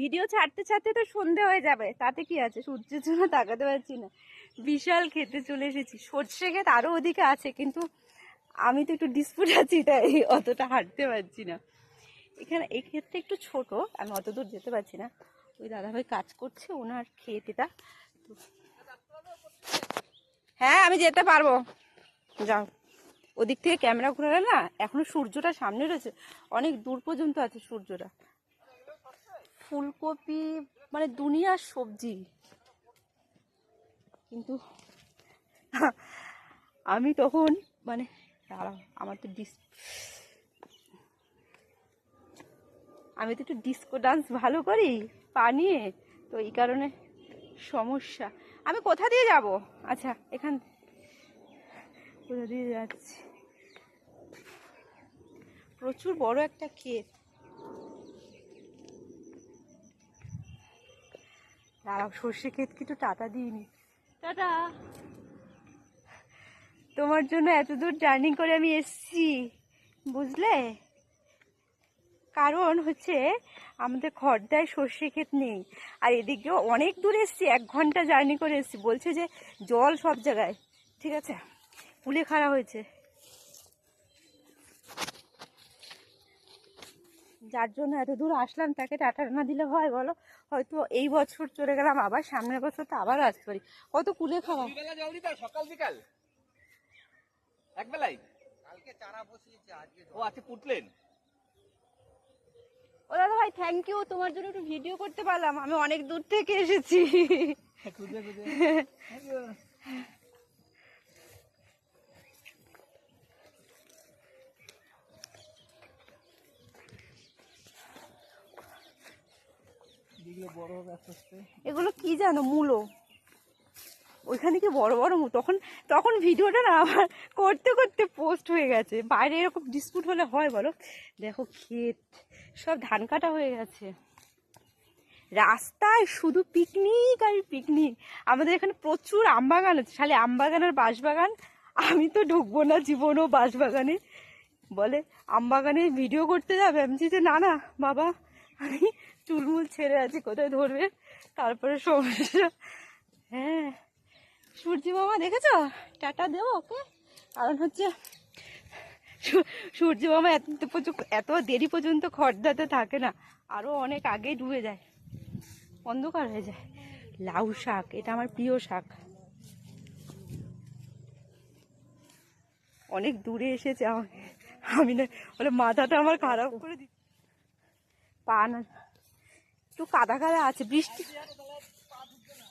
Video ছাড়তে ছাড়তে তো সন্ধে হয়ে যাবে। তাতে কি আছে? সূর্যের জন্য তাকাতে পারছি না। বিশাল খেতে চলে এসেছি। সর্ষে ক্ষেত আরও ওদিকে আছে, কিন্তু আমি তো একটু ডিসপুট আছি, তাই অতটা হাঁটতে পারছি না। এখানে, এই ক্ষেত্রে একটু ছোট, আমি অত দূর যেতে পারছি না। ওই দাদাভাই কাজ করছে, ওনার ক্ষেত এটা। হ্যাঁ আমি যেতে পারব। যাও। ওদিক থেকে ক্যামেরা ঘুরালে না, এখনও সূর্যটা সামনে রয়েছে। অনেক দূর পর্যন্ত আছে সূর্যটা। ফুলকপি মানে দুনিয়ার সবজি। কিন্তু আমি তখন মানে আমার তো ডিস আমি তো একটু ডিস্কো ডান্স ভালো করি পা নিয়ে তো এই কারণে সমস্যা। আমি কোথা দিয়ে যাব? আচ্ছা এখান কোথা দিয়ে যাচ্ছি? প্রচুর বড় একটা ক্ষেত। দাঁড়াও সর্ষে ক্ষেত কিন্তু টাটা দিইনি টাটা। তোমার জন্য এত দূর জার্নি করে আমি এসছি বুঝলে? কারণ হচ্ছে আমাদের খড়দায় সর্ষে ক্ষেত নেই আর এদিকেও অনেক দূর এসছি এক ঘণ্টা জার্নি করে এসছি। বলছে যে জল সব জায়গায় ঠিক আছে? কুলে খাড়া হয়েছে। যার জন্য এত দূর আসলাম তাকে টাটা না দিলে হয় বলো? হয়তো এই বছর চলে গেলাম আবার সামনের বছর তো আবার আসতে পারি। কত কুলে খাওয়া? সকাল বিকাল? এক বেলাই? কালকে চারা বসিয়েছে আজকে ও আজকে পুতলেন? ও দাদা ভাই থ্যাংক ইউ তোমার জন্য একটু ভিডিও করতে পারলাম আমি অনেক দূর থেকে এসেছি খুঁজে খুঁজে দিগুলো বড় হবে আস্তে আস্তে এগুলো কি জানো, মূলো। ওইখানে কি বড় বড় তখন তখন ভিডিওটা না আমার করতে করতে পোস্ট হয়ে গেছে। বাইরে এরকম ডিসপুট হলে হয় বলো? দেখো ক্ষেত, সব ধান কাটা হয়ে গেছে। রাস্তায় শুধু পিকনিক আর পিকনিক আমাদের এখানে প্রচুর আমবাগান আছে। খালি আমবাগান আর বাঁশবাগান। আমি তো ঢুকবো না জীবনও বাঁশবাগানে। বলে, আমবাগানে ভিডিও করতে যাবে? আমি যে, না না, বাবা, আমি চুলমুল ছেড়ে আছি, কোথায় ধরবে? তারপরে সমস্যা হ্যাঁ। সূর্যি মামা দেখেছ? টাটা দেবো ওকে? কারণ হচ্ছে সূর্য মামা এত এত দেরি পর্যন্ত খড়দাতে থাকে না। আরও অনেক আগেই ডুবে যায়। অন্ধকার হয়ে যায়। লাউ শাক, এটা আমার প্রিয় শাক। অনেক দূরে এসেছে আমাকে। আমি না বলে মাথাটা আমার খারাপ করে দি পা না একটু কাদা কাদা আছে, বৃষ্টি।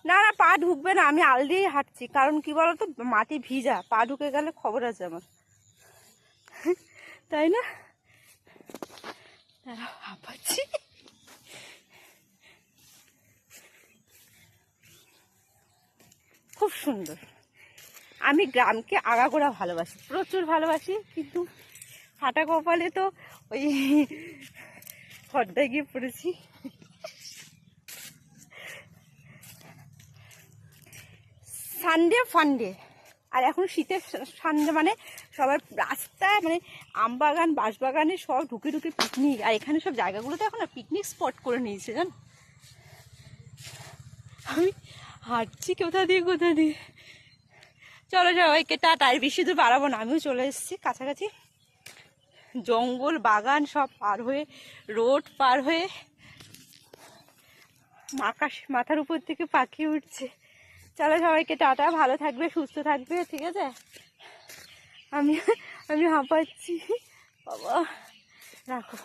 না না, পা ঢুকবে না, আমি আল দিয়েই হাঁটছি, কারণ কি বলতো, মাটি ভিজা, পা ঢুকে গেলে খবর আছে আমার। তাই না? হাঁপাচ্ছি। খুব সুন্দর। আমি গ্রামকে আগা আগাগোড়া ভালোবাসি, প্রচুর ভালোবাসি, কিন্তু ফাটা কপালে তো ওই খড্ডায় গিয়ে পড়েছি। সানডে ফান্ডে আর এখন শীতের সানডে মানে সবাই রাস্তায় মানে আম আমবাগান, বাঁশবাগানে সব ঢুকে ঢুকে পিকনিক আর এখানে সব জায়গাগুলোতে এখন পিকনিক স্পট করে নিয়েছে, জান? আমি হাঁটছি কোথা দিয়ে কোথা দিয়ে? চলো সবাইকে টাটা। আর বেশি দূর বাড়াবো না, আমিও চলে এসেছি কাছাকাছি। জঙ্গল, বাগান সব পার হয়ে, রোড পার হয়ে, আকাশ মাথার উপর থেকে পাখি উঠছে চলো সবাইকে টাটা ভালো থাকবে সুস্থ থাকবে ঠিক আছে? আমি আমি হাঁপাচ্ছি। বাবা রাখো।